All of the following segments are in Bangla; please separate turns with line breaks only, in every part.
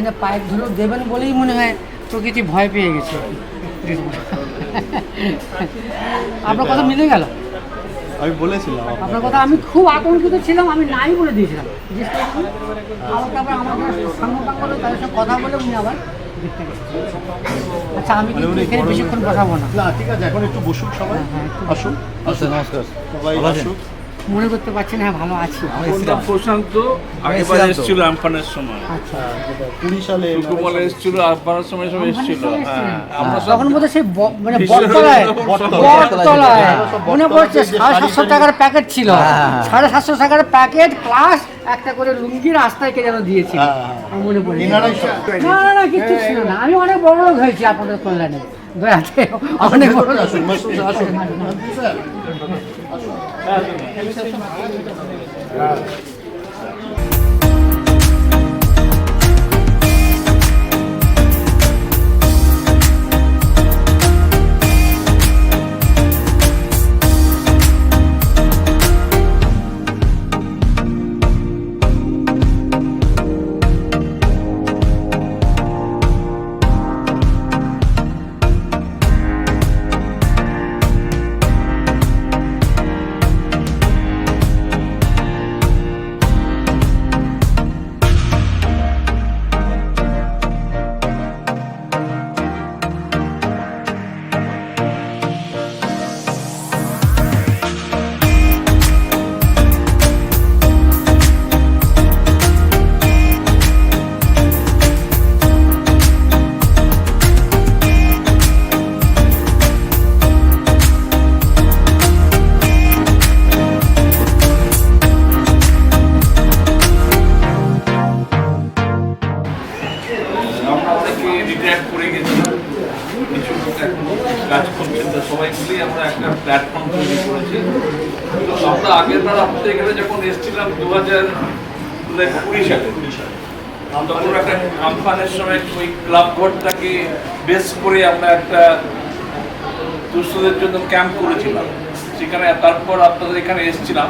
এখানে পাইপ ধরে দেবেন বলেই মনে হয় প্রকৃতি ভয় পেয়ে গেছে। আপনার কথা মিলে গেল?
আমি বলেছিলাম
আপনার কথা আমি খুব আতঙ্কিত ছিলাম আমি নাই বলে দিয়েছিলাম। জিজ্ঞেস আবার তারপর আমার সাংবাদিক তাদের সঙ্গে কথা বলে উনি আবার আচ্ছা আমি
মানে
কিন্তু এখানে বেশিক্ষণ বসাবো না।
না ঠিক আছে এখন একটু বসুক সবাই।
হ্যাঁ, হ্যাঁ,
আসুন।
আচ্ছা নমস্কার।
সবাই আসুক।
মনে করতে পারছি না হ্যাঁ ভালো আছি।
কোনটা প্রশান্ত? আগেবার এসেছিল আমফানের সময়।
আচ্ছা।
কুড়ি সালে
সুকুমাল এসেছিল আমফানের সময় সব এসেছিল। হ্যাঁ আমরা
তখন বোধহয় সেই মানে বটতলায় মনে পড়ছে সাড়ে সাতশো টাকার প্যাকেট ছিল।
হ্যাঁ, হ্যাঁ।
সাড়ে সাতশো টাকার প্যাকেট প্লাস একটা করে লুঙ্গি রাস্তায় কে যেন দিয়েছিল।
হ্যাঁ, হ্যাঁ।
মনে পড়ে না না না কিছু ছিল না। আমি অনেক বড় লোক হয়েছি আপনাদের কল্যাণে। দয়াতে অনেক বড়
ভেতরে
লোক
আসুন মাসুদ আসুন স্যার
আমরা সময় ওই ক্লাব ঘরটাকে বেস করে আমরা একটা দুস্থদের জন্য ক্যাম্প করেছিলাম। সেখানে তারপর আপনাদের এখানে এসেছিলাম।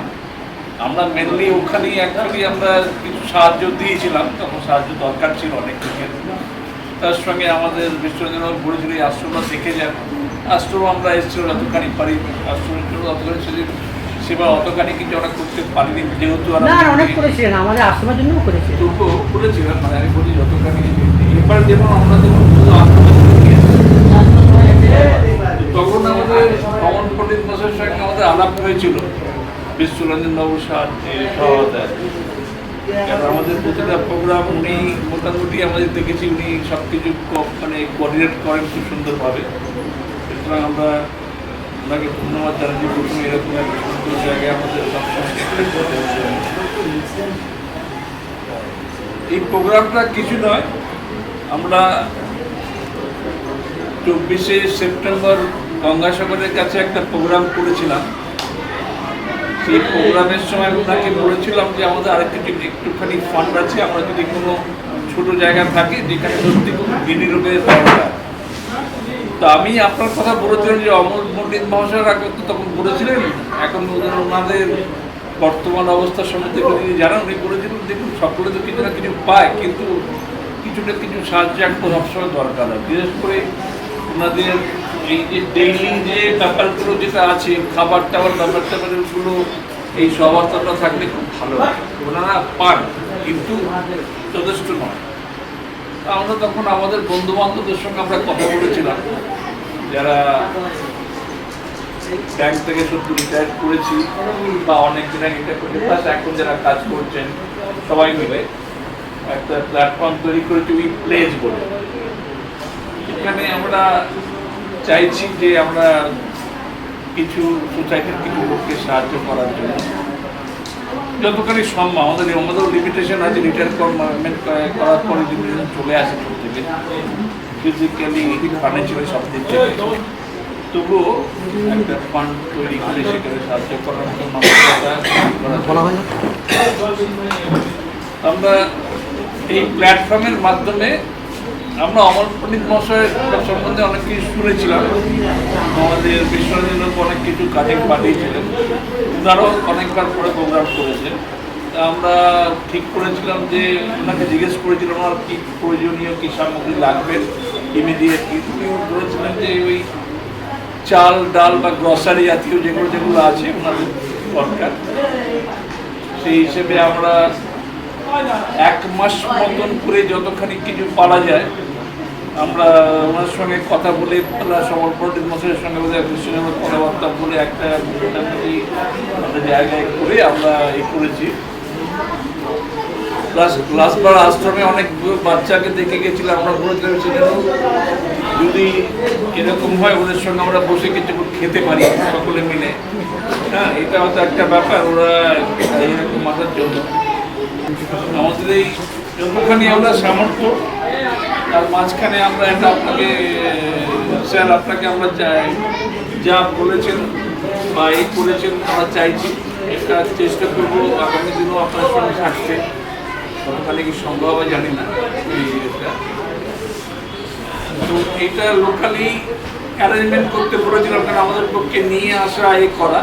আমরা মেনলি ওখানেই অ্যাকচুয়ালি আমরা কিছু সাহায্য দিয়েছিলাম তখন সাহায্য দরকার ছিল অনেক দিকের তার সঙ্গে আমাদের বিশ্বরঞ্জন বলেছিল এই আশ্রমটা দেখে যান। আশ্রম আমরা এসেছিল যতখানি পারি আশ্রমের জন্য অতখানি সেদিন সেবা অতখানি কিছু আমরা করতে পারিনি যেহেতু
আমাদের আশ্রমের জন্য করেছিলেন।
তবুও করেছিলাম মানে আমি বলি যতখানি এবার যেমন আমরা যেমন শুধু তখন আমাদের অমন পণ্ডিত মশাইয়ের সঙ্গে আমাদের আলাপ হয়েছিল, বিশ্বরঞ্জন বাবু সহায়তায় কারণ আমাদের প্রতিটা প্রোগ্রাম উনি মোটামুটি আমাদের দেখেছি, উনি সব কিছু মানে কোঅর্ডিনেট করেন খুব সুন্দরভাবে। সুতরাং আমরা ওনাকে ধন্যবাদ জানাচ্ছি, প্রথমে এরকম একটা সুন্দর জায়গায় আমাদের সবসময় এই প্রোগ্রামটা কিছু নয় আমরা চব্বিশে সেপ্টেম্বর গঙ্গাসাগরের কাছে একটা প্রোগ্রাম করেছিলাম। সেই প্রোগ্রামের সময় ওনাকে বলেছিলাম যে আমাদের আরেকটু যদি একটুখানি ফান্ড আছে, আমরা যদি কোনো ছোট জায়গা থাকি, যেখানে সত্যি খুব বিনিয়োগের দরকার তো আমি আপনার কথা বলেছিলাম যে অমল পণ্ডিত মহাশয়রা কিন্তু তখন বলেছিলেন, এখন ওদের ওনাদের বর্তমান অবস্থা সম্বন্ধে যদি জানান, উনি বলেছিলেন, দেখুন, সকলে তো কিছু না কিছু পায়, কিন্তু কিছুটা কিছু সাহায্য একটা সবসময় দরকার হয় বিশেষ করে ওনাদের এই যে ডেইলি যে ব্যাপারগুলো যেটা আছে, খাবার টাবার ব্যাপার ট্যাপারগুলো, এই সবাস্তটা থাকলে খুব ভালো হয়। ওনারা পান, কিন্তু যথেষ্ট নয়। আমরা তখন আমাদের বন্ধু বান্ধবদের সঙ্গে আমরা কথা বলেছিলাম। যারা ব্যাংক থেকে সত্যি রিটায়ার করেছি, বা অনেক দিন আগে এটা করে এখন যারা কাজ করছেন, সবাই মিলে একটা প্ল্যাটফর্ম তৈরি করেছি উই প্লেজ বলে। এখানে আমরা চাইছি যে আমরা কিছু সোসাইটির কিছু লোককে সাহায্য করার জন্য। যতখানি সম্ভব আমাদের আমাদেরও লিমিটেশন আছে রিটায়ার করার পরে লিমিটেশন চলে আসে প্রত্যেকে ফিজিক্যালি ফাইন্যান্সিয়ালি সব দিক থেকে। তবুও একটা ফান্ড তৈরি করে সেখানে সাহায্য করার
না
আমরা এই প্ল্যাটফর্মের মাধ্যমে আমরা অমর পণ্ডিত মহাশয়ের সম্বন্ধে অনেক কিছু শুনেছিলাম। আমাদের বিশ্বরঞ্জন অনেক কিছু কাজে পাঠিয়েছিলেন। ওনারাও অনেকবার করে প্রোগ্রাম করেছেন। আমরা ঠিক করেছিলাম যে ওনাকে জিজ্ঞেস করেছিলাম ওনার কি প্রয়োজনীয় কী সামগ্রী লাগবে ইমিডিয়েট উনি বলেছিলেন যে ওই চাল, ডাল বা গ্রসারি জাতীয় যেগুলো যেগুলো আছে, ওনাদের দরকার। সেই হিসেবে আমরা এক মাস মতন করে যতখানি কিছু পারা যায়, আমরা ওনার সঙ্গে কথা বলে পণ্ডিত মশাইয়ের সঙ্গে সঙ্গে কথাবার্তা বলে একটা মোটামুটি একটা জায়গায় করে আমরা এই করেছি। প্লাস আশ্রমে অনেক বাচ্চাকে দেখে গেছিলাম, আমরা বলেছিলাম সেখানেও যদি এরকম হয়, ওদের সঙ্গে আমরা বসে কিছু খেতে পারি, সকলে মিলে। হ্যাঁ এটা হয়তো একটা ব্যাপার, ওরা এরকম মাথার জন্য। আমাদের এই যতখানি আমরা সামর্থ্য। তার মাঝখানে আমরা এটা আপনাকে, স্যার আপনাকে আমরা চাই। যা বলেছেন বা এই করেছেন আমরা চাইছি। এটা চেষ্টা করব আগামী দিনও আপনার সঙ্গে থাকতে। কতখানি কি সম্ভব জানি না তো এটা লোকালি অ্যারেঞ্জমেন্ট করতে বলেছিলাম, কারণ আমাদের পক্ষে নিয়ে আসা, এ করা।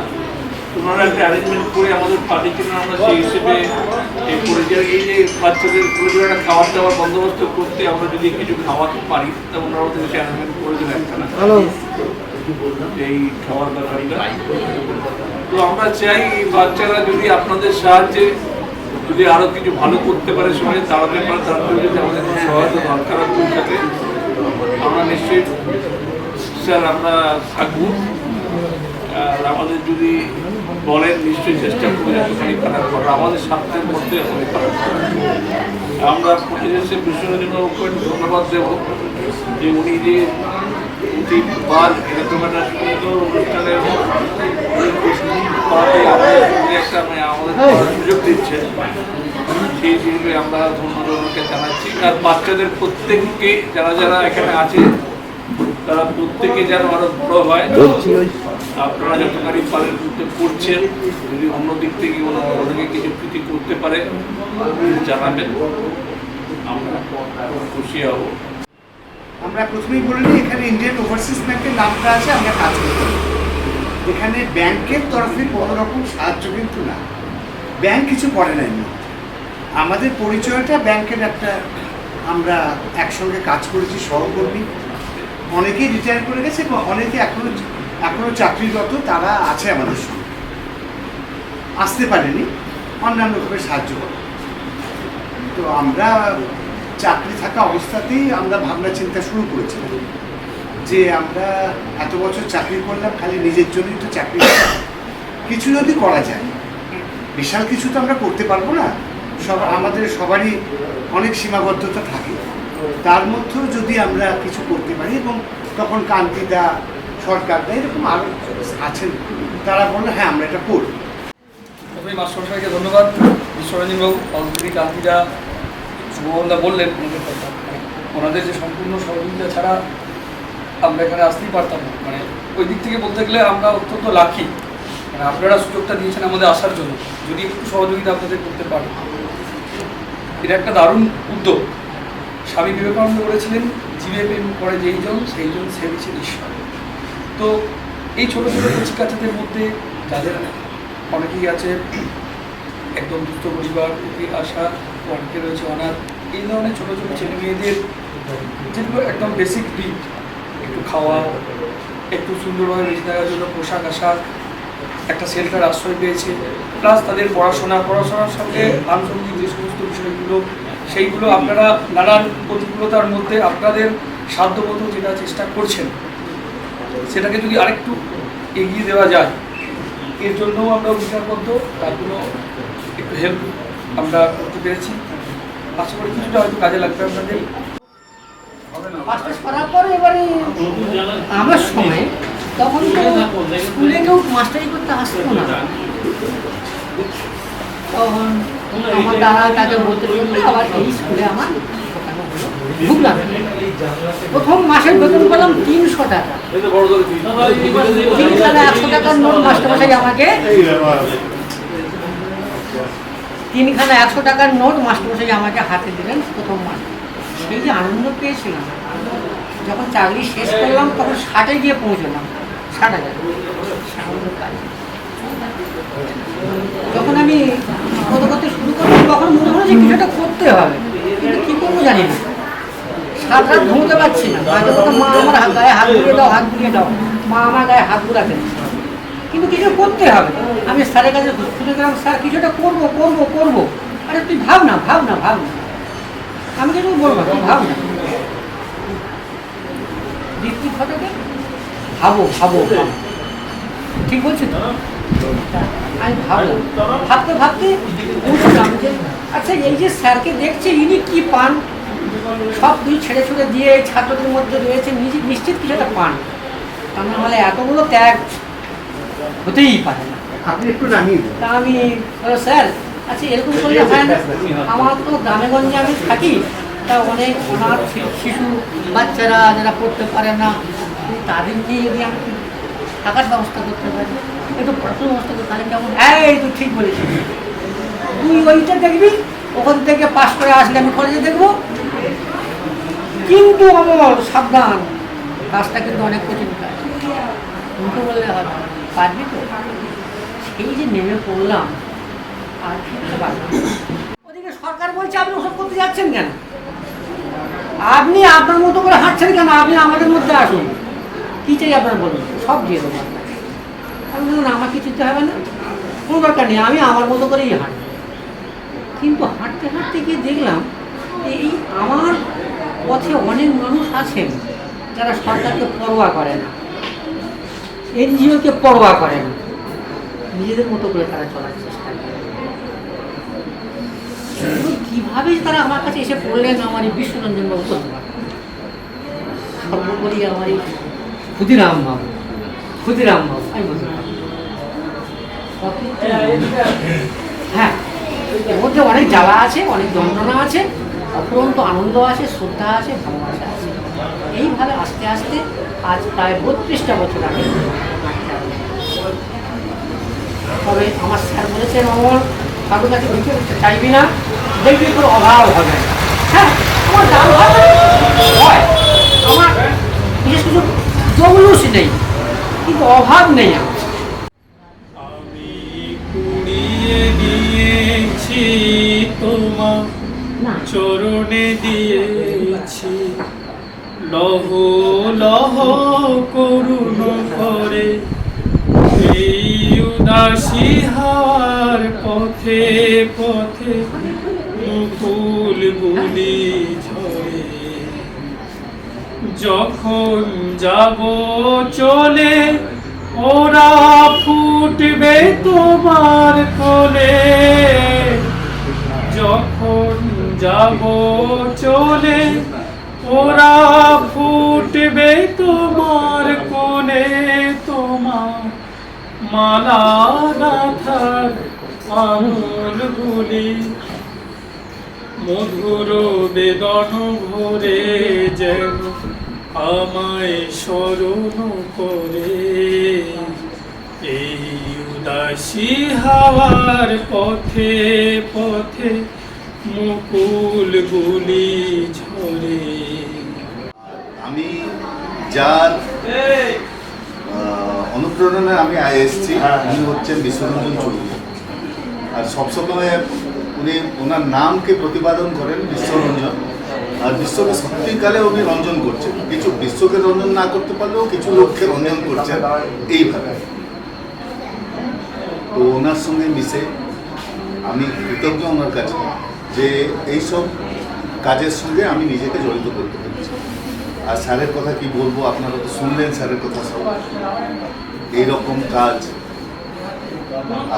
ওনারা একটা অ্যারেঞ্জমেন্ট করে আমাদের পার্টির জন্য আমরা সেই হিসেবে এ করে যে এই যে বাচ্চাদের একটা খাবার দাবার বন্দোবস্ত করতে আমরা যদি কিছু খাওয়াতে পারি তা ওনারা ওদের সে অ্যারেঞ্জমেন্ট করে দিন একখানা। এই খাওয়ার ব্যাপারটা তো আমরা চাই এই বাচ্চারা যদি আপনাদের সাহায্যে যদি আরও কিছু ভালো করতে পারে সবাই তাড়াতে পারে তারপরে যদি আমাদের কোনো সহায়তা দরকার হয় পৌঁছাতে আমরা নিশ্চয়ই স্যার আমরা থাকব। আর আমাদের যদি বলেন, নিশ্চয়ই চেষ্টা করব যতখানি খারাপ করা আমাদের স্বার্থের মধ্যে খারাপ করা আমরা প্রতিদেশে ওকে ধন্যবাদ দেব যে উনি যে প্রতিবার এরকম একটা সুন্দর অনুষ্ঠানের একটা আমাদের সুযোগ দিচ্ছেন। সেই হিসেবে আমরা ধন্যবাদকে জানাচ্ছি। আর বাচ্চাদের প্রত্যেককে, যারা যারা এখানে আছে, তারা প্রত্যেকে যেন আরও বড় হয়। আপনারা যতখানি পারেন করতে করছেন, যদি অন্য দিক থেকে কোনো ওদেরকে কিছু ক্ষতি করতে পারে জানাবেন। আমরা খুশি হব।
আমরা প্রথমেই বলে নিই, এখানে ইন্ডিয়ান ওভারসিজ ব্যাংকের নামটা আছে, আমরা কাজ করি এখানে ব্যাংকের তরফে কোনো রকম সাহায্য কিন্তু না। ব্যাংক কিছু করে না আমাদের পরিচয়টা ব্যাংকের একটা, আমরা একসঙ্গে কাজ করেছি, সহকর্মী। অনেকেই রিটায়ার করে গেছে অনেকে এখনও এখনও চাকরিরত তারা আছে আমাদের সঙ্গে। আসতে পারেনি অন্যান্যভাবে সাহায্য করে। তো আমরা চাকরি থাকা অবস্থাতেই আমরা ভাবনা চিন্তা শুরু করেছিলাম যে আমরা এত বছর চাকরি করলাম, খালি নিজের জন্যই তো চাকরি কিছু যদি করা যায়, বিশাল কিছু তো আমরা করতে পারব না। সব আমাদের সবারই অনেক সীমাবদ্ধতা থাকে। তার মধ্যেও যদি আমরা কিছু করতে পারি এবং তখন কান্তিদা সরকারদা এরকম আরও আছেন। তারা বলল হ্যাঁ আমরা এটা করব
প্রথমে মাস্টারমশাইকে ধন্যবাদ। বিশ্বরঞ্জনবাবু অলরেডি কান্তিরা শুভমন্দা বললেন ওনাদের কথা। ওনাদের যে সম্পূর্ণ সহযোগিতা ছাড়া আমরা এখানে আসতেই পারতাম না। মানে ওই দিক থেকে বলতে গেলে আমরা অত্যন্ত লাকি। মানে আপনারা সুযোগটা দিয়েছেন আমাদের আসার জন্য। যদি একটু সহযোগিতা আপনাদের করতে পারেন। এটা একটা দারুণ উদ্যোগ। স্বামী বিবেকানন্দ বলেছিলেন জীবে প্রেম করে যেই জন, সেই জন সে দিচ্ছেন ঈশ্বর তো এই ছোটো ছোটো কচিকাচাদের মধ্যে যাদের অনেকেই আছে, একদম দুস্থ পরিবার থেকে আসা অনেকে রয়েছে অনাথ, এই ধরনের ছোটো ছোটো ছেলে মেয়েদের যেগুলো একদম বেসিক নিড একটু খাওয়া, একটু সুন্দরভাবে বেঁচে থাকার জন্য পোশাক আশাক, একটা শেল্টার আশ্রয় পেয়েছে প্লাস তাদের পড়াশোনা, পড়াশোনার সঙ্গে আনুষঙ্গিক যে সমস্ত বিষয়গুলো, সেইগুলো আপনারা নানান প্রতিকূলতার মধ্যে আপনাদের সাধ্যমতো যেটা চেষ্টা করছেন সেটাকে যদি আরেকটু এগিয়ে দেওয়া যায়, এর জন্যও আমরা অঙ্গীকারবদ্ধ তার জন্য একটু হেল্প আমরা করতে পেরেছি। আশা করি কিছুটা হয়তো কাজে লাগবে আপনাদের।
আমার সময়, তখন স্কুলে কেউ মাস্টারি করতে আসতো না। তখন আমার তাকে বলতে আবার এই স্কুলে আমার ঢুকলাম প্রথম মাসের বেতন পেলাম তিনশো টাকা। তিনখানা একশো টাকার নোট মাস্টারমশাই আমাকে তিনখানা একশো টাকার নোট মাস্টারমশাই আমাকে হাতে দিলেন প্রথম মাস। সেই যে আনন্দ পেয়েছিলাম। যখন চাকরি শেষ করলাম, তখন ষাটে গিয়ে পৌঁছলাম। ষাট হাজার। যখন আমি কত করতে শুরু করলাম, তখন মনে হলো যে কিছুটা করতে হবে। কিন্তু কী করব জানি না। সাত রাত ঘুমোতে পারছি না। মা আমার গায়ে হাত বুলিয়ে দাও, হাত বুলিয়ে দাও। মা আমার গায়ে হাত বুলাতে কিন্তু কিছু করতে হবে। আমি স্যারের কাছে শুনে গেলাম, স্যার, কিছু একটা করব করব করব। আরে, তুই ভাব না ভাব না ভাব না। আমি কিছু বলব তুই ভাব না। দীপ্তি ঘটকে ভাবো ভাবো ভাবো। ঠিক বলছি তো? আমি ভাবলাম ভাবতে ভাবতে বুঝলাম যে আচ্ছা এই যে স্যারকে দেখছে, ইনি কি পান? সব দুই ছেড়ে ছুড়ে দিয়ে এই ছাত্রদের মধ্যে রয়েছে নিজে নিশ্চিত কিছু একটা পান। তা না হলে এতগুলো ত্যাগ হতেই পারে না।
আপনি একটু নামিয়ে
তা আমি স্যার আচ্ছা এরকম করলে হয় না। আমার তো গ্রামেগঞ্জে আমি থাকি তা অনেক অনাথ শিশু বাচ্চারা যারা পড়তে পারে না তাদের নিয়ে যদি আমি থাকার ব্যবস্থা করতে পারি একটু পড়াশোনার ব্যবস্থা করতে পারি কেমন? হ্যাঁ এই তুই ঠিক বলেছিস। তুই ওইটা দেখবি ওখান থেকে পাশ করে আসলে আমি কলেজে দেখব কিন্তু আমার সাবধান। কাজটা কিন্তু অনেক কঠিন কাজ। কিন্তু বললে হবে। পারবি তো? সেই যে নেমে পড়লাম, আর ফিরতে পারলাম। ওদিকে সরকার বলছে, আপনি ওসব করতে যাচ্ছেন কেন? আপনি আপনার মতো করে হাঁটছেন কেন? আপনি আমাদের মধ্যে আসুন। কী চাই আপনার বলুন? সব দিয়ে দেবো আমি বললাম আমাকে চিনতে হবে না। কোনো দরকার নেই, আমি আমার মতো করেই হাঁটবো। কিন্তু হাঁটতে হাঁটতে গিয়ে দেখলাম, এই আমার পথে অনেক মানুষ আছেন যারা সরকারকে পরোয়া করে না এনজিওকে পরোয়া করে না নিজেদের মতো করে তারা চলার চেষ্টা করে কীভাবে তারা আমার কাছে এসে পড়লেন আমার এই বিশ্বরঞ্জন বাবু সর্বোপরি আমার এই ক্ষুদিরাম বাবু। ক্ষুদিরাম বাবু, আমি বলতে হ্যাঁ এর মধ্যে অনেক জ্বালা আছে, অনেক যন্ত্রণা আছে। অপরন্ত আনন্দ আছে, শ্রদ্ধা আছে, ভালোবাসা আছে এইভাবে আস্তে আস্তে আজ প্রায় বত্রিশটা বছর আগে। তবে আমার স্যার বলেছেন, অমর, কারোর কাছে করতে চাইবি না, দেখবি তোর অভাব হবে। হ্যাঁ আমার দাম আমার বিশেষ কিছু জমলুস নেই, কিন্তু অভাব নেই আমার
আমি কুড়িয়ে তোমার চরণে দিয়েছি। লহ লহ করুণ করে। এই উদাসী হাওয়ার পথে পথে মুকুল গুলি ঝরে। যখন যাব চলে, ওরা ফুটবে তোমার কোলে। যখন যাব চলে, ওরা ফুটবে তোমার কোলে তোমার মালা গাথার আঙুলগুলি। মধুর বেদন ভরে যেন আমায় স্মরণ করে। এই উদাসী হাওয়ার পথে পথে মুকুল গুলি ঝরে।
আমি যার অনুপ্রেরণায় আমি আয় এসেছি উনি হচ্ছেন বিশ্বরঞ্জন চৌধুরী। আর সবসময় উনি ওনার নামকে প্রতিপাদন করেন বিশ্বরঞ্জন। আর বিশ্বকে সত্যিকালে উনি রঞ্জন করছেন। কিছু বিশ্বকে রঞ্জন না করতে পারলেও কিছু লোককে রঞ্জন করছেন। এইভাবে। তো ওনার সঙ্গে মিশে আমি কৃতজ্ঞ ওনার কাছে। যে এইসব কাজের সঙ্গে আমি নিজেকে জড়িত করতে পেরেছি। আর স্যারের কথা কি বলব? আপনারা তো শুনলেন স্যারের কথা সব। এইরকম কাজ।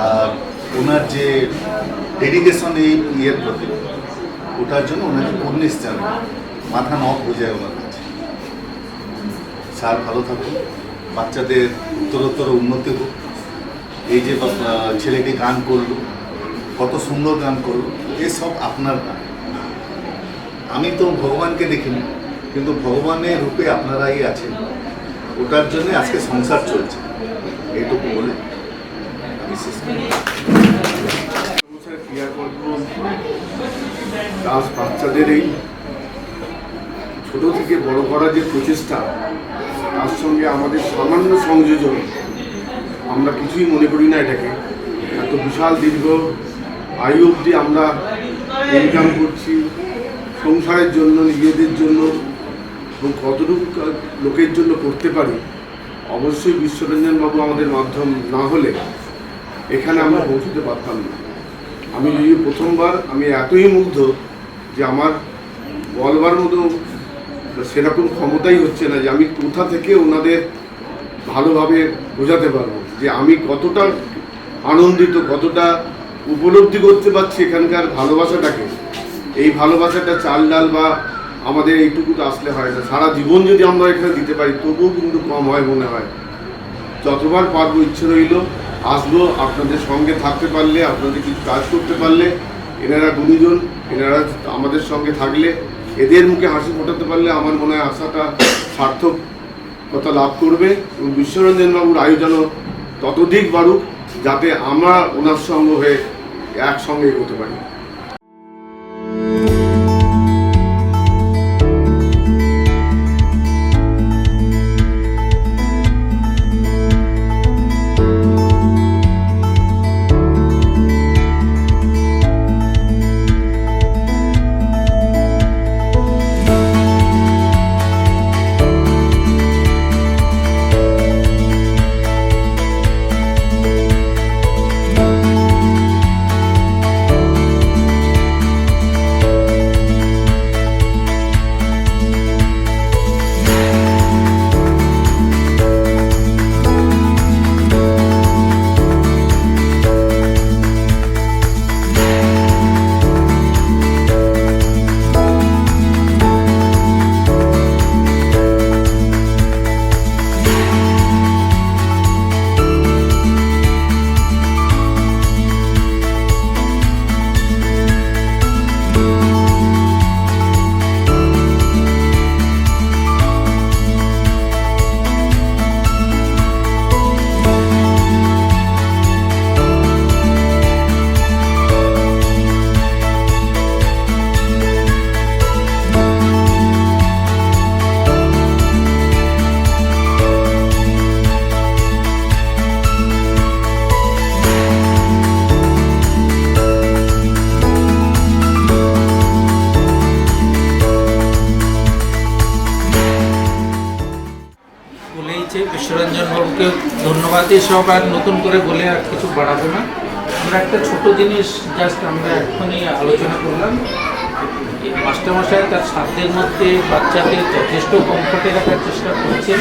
আর ওনার যে ডেডিকেশন এই ইয়ের প্রতি, ওটার জন্য ওনাকে পূর্ণিশ জানে মাথা নখ যায় ওনার কাছে। স্যার ভালো থাকুন। বাচ্চাদের উত্তরোত্তর উন্নতি হোক। এই যে ছেলেটি গান করল, কত সুন্দর গান করল। এসব আপনার গান আমি তো ভগবানকে দেখিনি, কিন্তু ভগবানের রূপে আপনারাই আছেন। ওটার জন্য আজকে সংসার চলছে। এইটুকু বলে আমি শেষ
বাচ্চাদের এই ছোট থেকে বড় করার যে প্রচেষ্টা, তার সঙ্গে আমাদের সামান্য সংযোজন, আমরা কিছুই মনে করি না এটাকে। এত বিশাল দীর্ঘ আয়ু অবধি আমরা ইনকাম করছি, সংসারের জন্য, নিজেদের জন্য, এবং কতটুকু লোকের জন্য করতে পারি, অবশ্যই বিশ্বরঞ্জন বাবু আমাদের মাধ্যম না হলে এখানে আমরা পৌঁছতে পারতাম না। আমি এই প্রথমবার, আমি এতই মুগ্ধ যে আমার বলবার মতো সেরকম ক্ষমতাই হচ্ছে না যে আমি কোথা থেকে ওনাদের ভালোভাবে বোঝাতে পারব, যে আমি কতটা আনন্দিত, কতটা উপলব্ধি করতে পারছি এখানকার ভালোবাসাটাকে। এই ভালোবাসাটা চাল ডাল বা আমাদের এইটুকু তো আসলে হয় না। সারা জীবন যদি আমরা এখানে দিতে পারি, তবুও কিন্তু কম হয় মনে হয়। যতবার পারব ইচ্ছে রইল, আসব আপনাদের সঙ্গে থাকতে পারলে, আপনাদের কিছু কাজ করতে পারলে, এনারা গুণীজন, এনারা আমাদের সঙ্গে থাকলে, এদের মুখে হাসি ফোটাতে পারলে আমার মনে হয় আশাটা সার্থকতা লাভ করবে এবং বিশ্বরঞ্জন বাবুর আয়ু ততোধিক বাড়ুক। যাতে আমরা ওনার সঙ্গে হয়ে একসঙ্গে এগোতে পারি।
বিশ্বরঞ্জন বাবুকে ধন্যবাদ এসব আর নতুন করে বলে আর কিছু বাড়াবো না। আমরা একটা ছোট জিনিস জাস্ট আমরা এখনই আলোচনা করলাম। মাস্টারমশাই তার সাধ্যের মধ্যে বাচ্চাদের যথেষ্ট কমফোর্টে রাখার চেষ্টা করছেন।